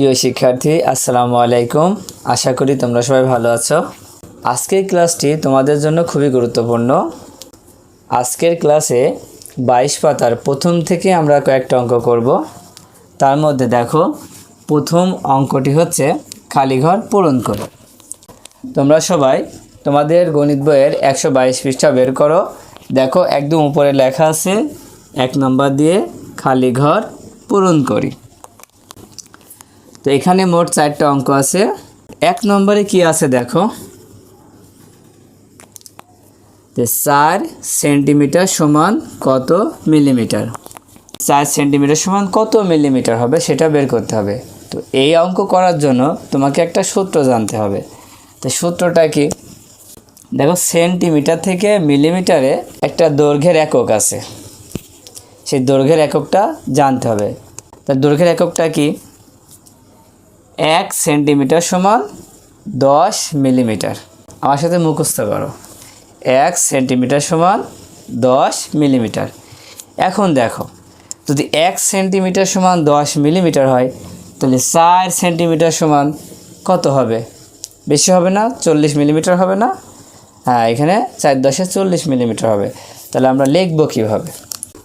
প্রিয় শিক্ষার্থী, আসসালামু আলাইকুম। আশা করি তোমরা সবাই ভালো আছো। আজকের ক্লাসটি তোমাদের জন্য খুবই গুরুত্বপূর্ণ। আজকের ক্লাসে বাইশ পাতার প্রথম থেকে আমরা কয়েকটা অঙ্ক করব। তার মধ্যে দেখো, প্রথম অঙ্কটি হচ্ছে খালি ঘর পূরণ করো। তোমরা সবাই তোমাদের গণিত বইয়ের একশো বাইশ পৃষ্ঠা বের করো। দেখো, একদম উপরে লেখা আছে, এক নম্বর দিয়ে খালি ঘর পূরণ করি। তো এখানে মোট চারটা অঙ্ক আছে। এক নম্বরে কি আছে দেখো? যে চার সেন্টিমিটার সমান কত মিলিমিটার? চার সেন্টিমিটার সমান কত মিলিমিটার হবে সেটা বের করতে হবে। তো এই অঙ্ক করার জন্য তোমাকে একটা সূত্র জানতে হবে। তো সূত্রটা কি? দেখো, সেন্টিমিটার থেকে মিলিমিটারে একটা দৈর্ঘ্যের একক আছে। সেই দৈর্ঘ্যের এককটা জানতে হবে। তার দৈর্ঘ্যের এককটা কি? এক সেন্টিমিটার সমান দশ মিলিমিটার। আমার সাথে মুখস্থ করো। এক সেন্টিমিটার সমান দশ মিলিমিটার। এখন দেখো, যদি এক সেন্টিমিটার সমান দশ মিলিমিটার হয়, তাহলে চার সেন্টিমিটার সমান কত হবে? বেশি হবে না? চল্লিশ মিলিমিটার হবে না? হ্যাঁ এখানে চার দশে চল্লিশ মিলিমিটার হবে। তাহলে আমরা লিখব কীভাবে?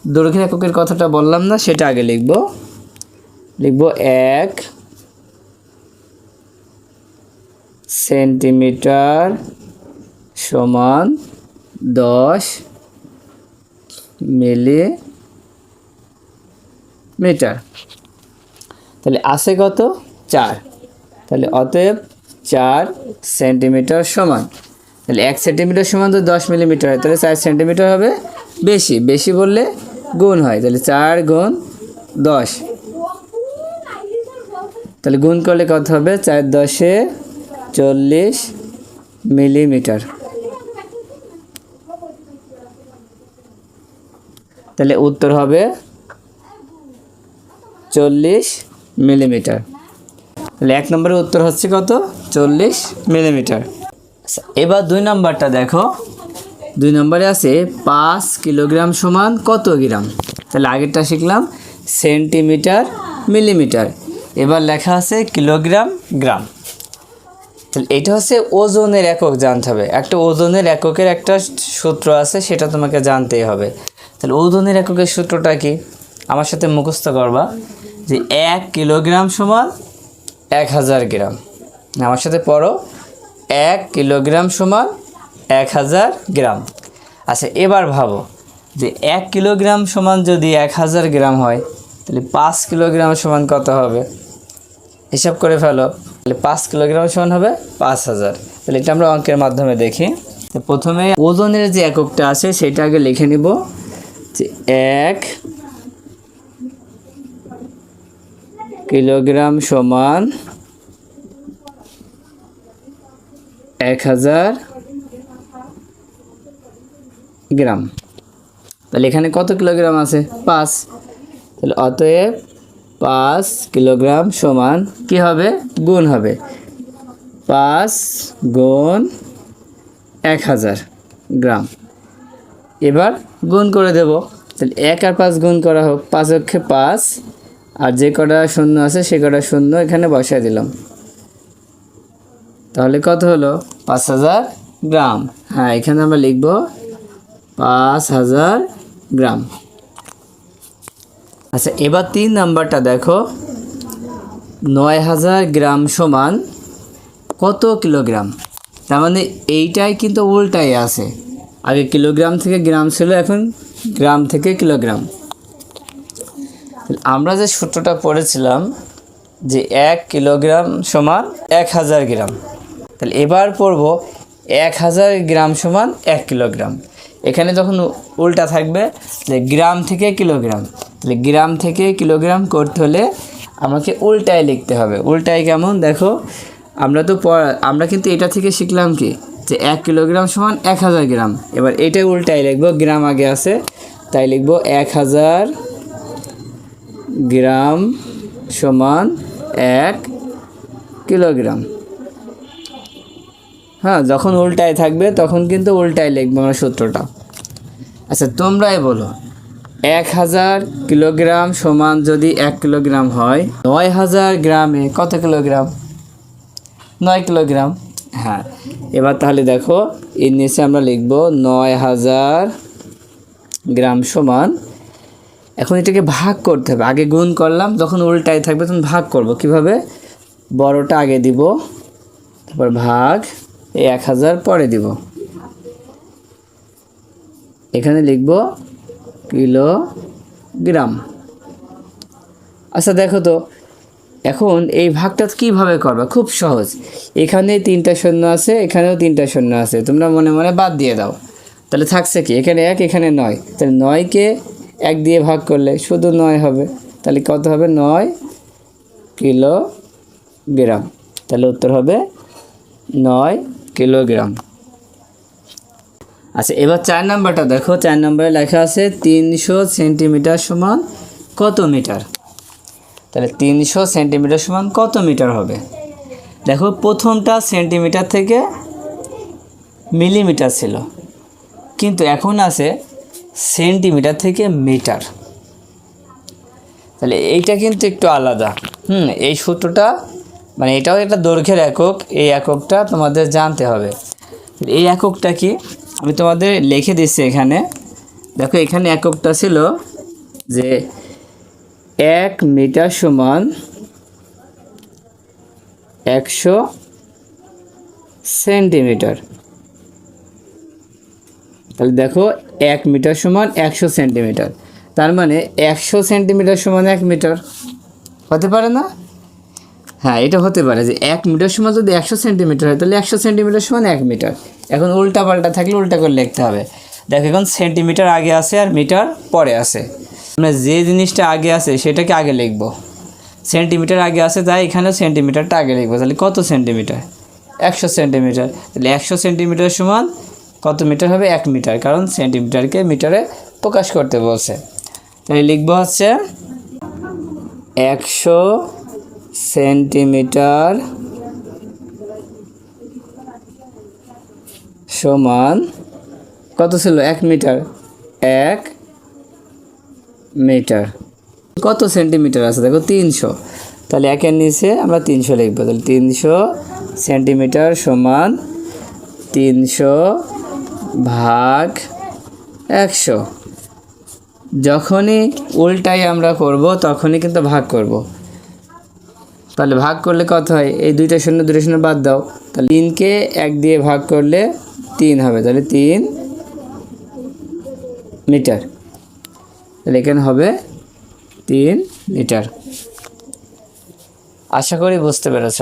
দৈর্ঘ্যের এককের কথাটা বললাম না, সেটা আগে লিখব। লিখব এক সেন্টিমিটার সমান দশ মিলি মিটার তাহলে আসে কত? চার। তাহলে অতএব চার সেন্টিমিটার সমান। তাহলে এক সেন্টিমিটার সমান তো দশ মিলিমিটার হয়, তাহলে চার সেন্টিমিটার হবে বেশি। বেশি বললে গুণ হয়, তাহলে চার গুণ দশ। তাহলে গুণ করলে কত হবে? চার দশে চল্লিশ মিলিমিটার। তাহলে উত্তর হবে চল্লিশ মিলিমিটার। তাহলে এক নম্বরের উত্তর হচ্ছে কত? চল্লিশ মিলিমিটার। এবার দুই নাম্বারটা দেখো। দুই নম্বরে আছে পাঁচ কিলোগ্রাম সমান কত গ্রাম? তাহলে আগেরটা শিখলাম, সেন্টিমিটার, মিলিমিটার। এবার লেখা আছে কিলোগ্রাম, গ্রাম। তাহলে এটা হচ্ছে ওজনের একক জানতে হবে। একটা ওজনের এককের একটা সূত্র আছে, সেটা তোমাকে জানতেই হবে। তাহলে ওজনের এককের সূত্রটা কি? আমার সাথে মুখস্থ করবা যে এক কিলোগ্রাম সমান এক হাজার গ্রাম। আমার সাথে পড়ো, এক কিলোগ্রাম সমান এক হাজার গ্রাম। আচ্ছা এবার ভাবো যে এক কিলোগ্রাম সমান যদি এক হাজার গ্রাম হয়, তাহলে পাঁচ কিলোগ্রাম সমান কত হবে? হিসাব করে ফেলো। তাহলে পাঁচ কিলোগ্রাম সমান হবে পাঁচ হাজার। তাহলে এটা আমরা অঙ্কের মাধ্যমে দেখি। প্রথমে ওজনের যে এককটা আছে সেটা আগে লিখে নিব। যে এক কিলোগ্রাম সমান এক হাজার গ্রাম। তাহলে এখানে কত কিলোগ্রাম আছে? পাঁচ। তাহলে অতএব পাঁচ কিলোগ্রাম সমান কি হবে? গুণ হবে। পাঁচ গুণ এক হাজার গ্রাম। এবার গুণ করে দেব। তাহলে এক আর পাঁচ গুণ করা হোক। পাঁচ অক্ষে পাঁচ। আর যে কটা শূন্য আছে, সে কটা শূন্য এখানে বসায় দিলাম। তাহলে কত হলো? পাঁচ হাজার গ্রাম। হ্যাঁ এখানে আমরা লিখব পাঁচ হাজার গ্রাম। আচ্ছা এবার তিন নাম্বারটা দেখো। নয় হাজার গ্রাম সমান কত কিলোগ্রাম? তার মানে এইটাই কিন্তু উল্টাই আছে। আগে কিলোগ্রাম থেকে গ্রাম ছিল, এখন গ্রাম থেকে কিলোগ্রাম। আমরা যে সূত্রটা পড়েছিলাম যে এক কিলোগ্রাম সমান এক হাজার গ্রাম। তাহলে এবার পড়ব, এক হাজার গ্রাম সমান এক কিলোগ্রাম। এখানে যখন উল্টা থাকবে যে গ্রাম থেকে কিলোগ্রাম। তাহলে গ্রাম থেকে কিলোগ্রাম করতে হলে আমাকে উল্টায় লিখতে হবে। উল্টায় কেমন? দেখো, আমরা তো আমরা কিন্তু এটা থেকে শিখলাম কি? যে এক কিলোগ্রাম সমান এক হাজার গ্রাম। এবার এটাই উল্টায় লিখব, গ্রাম আগে আছে। তাই লিখব এক হাজার গ্রাম সমান এক কিলোগ্রাম। হ্যাঁ যখন উল্টায় থাকবে, তখন কিন্তু উল্টায় লিখব আমরা সূত্রটা। আচ্ছা তোমরাই বলো। এক হাজার কিলোগ্রাম সমান যদি এক কিলোগ্রাম হয়, নয় হাজার গ্রামে কত কিলোগ্রাম? নয় কিলোগ্রাম। হ্যাঁ এবার তাহলে দেখো, এর নিচে আমরা লিখব নয় হাজার গ্রাম সমান। এখন এটাকে ভাগ করতে হবে। আগে গুণ করলাম, যখন উল্টায় থাকবে তখন ভাগ করব। কীভাবে? বড়টা আগে দিব, তারপর ভাগ, এই এক হাজার পরে দিব। এখানে লিখব কিলোগ্রাম। আচ্ছা দেখো তো, এখন এই ভাগটা কীভাবে করবে? খুব সহজ। এখানে তিনটা শূন্য আছে, এখানেও তিনটা শূন্য আছে। তোমরা মনে মনে বাদ দিয়ে দাও। তাহলে থাকছে কি? এখানে এক, এখানে নয়। তাহলে নয়কে এক দিয়ে ভাগ করলে শুধু নয় হবে। তাহলে কত হবে? নয় কিলোগ্রাম। তাহলে উত্তর হবে নয় কিলোগ্রাম। আচ্ছা এবার চার নাম্বারটা দেখো। চার নাম্বারে লেখা আছে তিনশো সেন্টিমিটার সমান কত মিটার? তাহলে তিনশো সেন্টিমিটার সমান কত মিটার হবে? দেখো, প্রথমটা সেন্টিমিটার থেকে মিলিমিটার ছিল। কিন্তু এখন আছে সেন্টিমিটার থেকে মিটার। তাহলে এইটা কিন্তু একটু আলাদা। হুম, এই সূত্রটা মানে এটাও একটা দৈর্ঘ্যের একক। এই এককটা তোমাদের জানতে হবে। এই এককটা কি? আমি তোমাদের লিখে দিচ্ছি এখানে। দেখো, এখানে এককটা ছিল যে এক মিটার সমান একশো সেন্টিমিটার। তাহলে দেখো, এক মিটার সমান একশো সেন্টিমিটার। তার মানে একশো সেন্টিমিটার সমান এক মিটার। হতে পারে না? হ্যাঁ এটা হতে পারে যে এক মিটার সমান যদি একশো সেন্টিমিটার হয়, তাহলে একশো সেন্টিমিটার সমান এক মিটার। এখন উল্টা পাল্টা থাকলে উল্টা করে লিখতে হবে। দেখো, এখন সেন্টিমিটার আগে আছে আর মিটার পরে আছে। আমরা যে জিনিসটা আগে আছে, সেটাকে আগে লিখব। সেন্টিমিটার আগে আছে, তাই এখানেও সেন্টিমিটারটা আগে লিখব। তাহলে কত সেন্টিমিটার? একশো সেন্টিমিটার। তাহলে একশো সেন্টিমিটার সমান কত মিটার হবে? এক মিটার, কারণ সেন্টিমিটারকে মিটারে প্রকাশ করতে বলছে। তাহলে লিখব হচ্ছে একশো সেন্টিমিটার সমান কত ছিল? এক মিটার। এক মিটার। কত সেন্টিমিটার আছে? দেখো, তিনশো। তাহলে একের নিচে আমরা তিনশো লিখব। তাহলে তিনশো সেন্টিমিটার সমান তিনশো ভাগ একশো। যখনই উল্টাই আমরা করব, তখনই কিন্তু ভাগ করব। তাহলে ভাগ করলে কত হয়? এই দুইটা শূন্য দুটো শূন্য বাদ দাও। তাহলে তিনকে এক দিয়ে ভাগ করলে তিন হবে। তাহলে তিন মিটার। তাহলে এখানে হবে তিন মিটার। আশা করি বুঝতে পেরেছ।